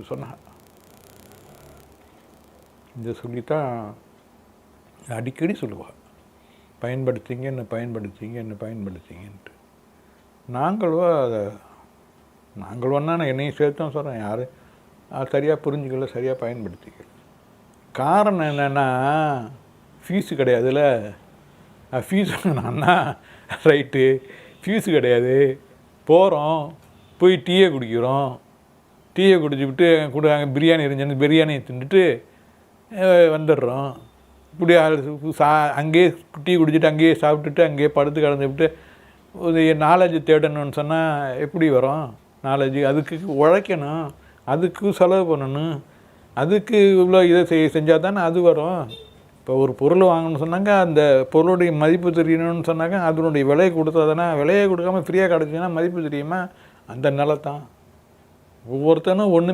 சொன்னாங்க இதை சொல்லித்தான் அடிக்கடி சொல்லுவாள் பயன்படுத்திங்க என்ன பயன்படுத்திங்க என்ன பயன்படுத்திங்கன்ட்டு நாங்களும் அதை நாங்கள் ஒன்றா நான் என்னையும் சேர்த்து தான் சொல்கிறேன் யாரும் சரியாக புரிஞ்சுக்கல சரியாக பயன்படுத்திக்கல. காரணம் என்னென்னா ஃபீஸு கிடையாதுல்ல. ஃபீஸ் வேணான்னா ரைட்டு ஃபீஸு கிடையாது. போகிறோம் போய் டீயை குடிக்கிறோம். டீயை குடிச்சுவிட்டு கொடுக்காங்க பிரியாணி இருந்துச்சுன்னு பிரியாணியை தின்னுட்டு வந்துடுறோம். இப்படி சா அங்கேயே டீ குடிச்சிட்டு அங்கேயே சாப்பிட்டுட்டு அங்கேயே படுத்து கிடந்துவிட்டு ஒரு நாலேஜ் தேடணும்னு சொன்னால் எப்படி வரும்? நாலேஜ் அதுக்கு உழைக்கணும் அதுக்கு செலவு பண்ணணும் அதுக்கு இவ்வளோ இதை செய் செஞ்சால் தானே அது வரும். இப்போ ஒரு பொருள் வாங்கணும்னு சொன்னாங்க அந்த பொருளுடைய மதிப்பு தெரியணும்னு சொன்னாங்க அதனுடைய விலையை கொடுத்தா தானே விலையை கொடுக்காம ஃப்ரீயாக கிடச்சிங்கன்னா மதிப்பு தெரியுமா? அந்த நிலத்தான் ஒவ்வொருத்தனும் ஒன்று